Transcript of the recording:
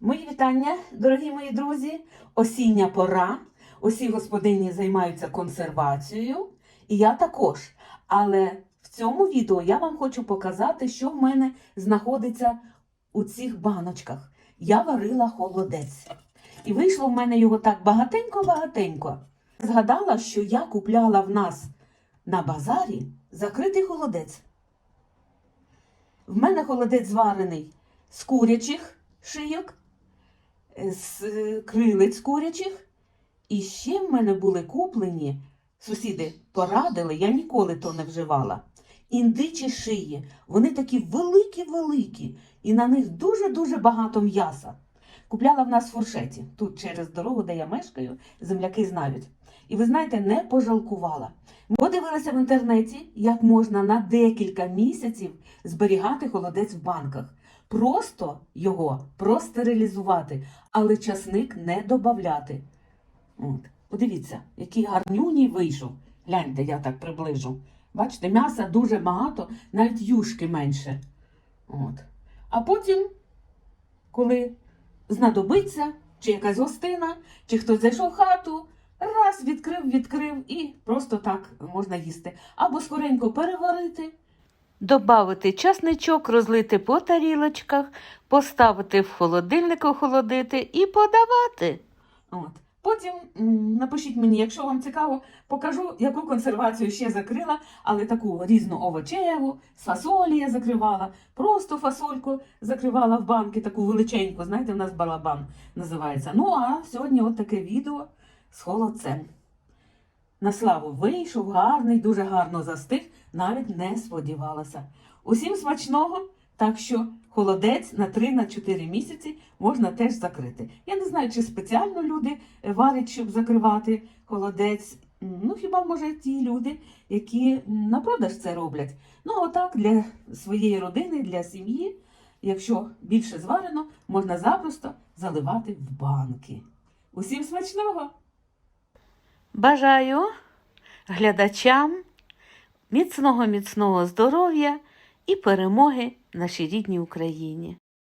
Мої вітання, дорогі мої друзі. Осіння пора. Усі господині займаються консервацією, і я також. Але в цьому відео я вам хочу показати, що в мене знаходиться у цих баночках. Я варила холодець. І вийшло в мене його так багатенько-багатенько. Згадала, що я купляла в нас на базарі закритий холодець. В мене холодець зварений з курячих шийок, з крилиць курячих. І ще в мене були куплені, сусіди порадили, я ніколи то не вживала. Індичі шиї. Вони такі великі-великі, і на них дуже-дуже багато м'яса. Купляла в нас в фуршеті, тут через дорогу, де я мешкаю, земляки знають. І ви знаєте, не пожалкувала. Подивилася в інтернеті, як можна на декілька місяців зберігати холодець в банках. Просто його простерилізувати, але часник не додати. Подивіться, який гарнюній вийшов. Гляньте, я так приближу. Бачите, м'яса дуже багато, навіть юшки менше. От. А потім, коли знадобиться, чи якась гостина, чи хтось зайшов в хату, раз відкрив, відкрив і просто так можна їсти. Або скоренько переварити. Добавити часничок, розлити по тарілочках, поставити в холодильник охолодити і подавати. От. Потім напишіть мені, якщо вам цікаво, покажу, яку консервацію ще закрила, але таку різну овочеву, фасолі я закривала, просто фасольку закривала в банки, таку величеньку, знаєте, в нас балабан називається. Ну, а сьогодні от таке відео з холодцем. На славу вийшов гарний, дуже гарно застиг, навіть не сподівалася. Усім смачного, так що холодець на 3-4 місяці можна теж закрити. Я не знаю, чи спеціально люди е, варять, щоб закривати холодець. Ну, хіба може ті люди, які на продаж це роблять. Ну, отак для своєї родини, для сім'ї, якщо більше зварено, можна запросто заливати в банки. Усім смачного! Бажаю глядачам міцного міцного здоров'я і перемоги нашій рідній Україні.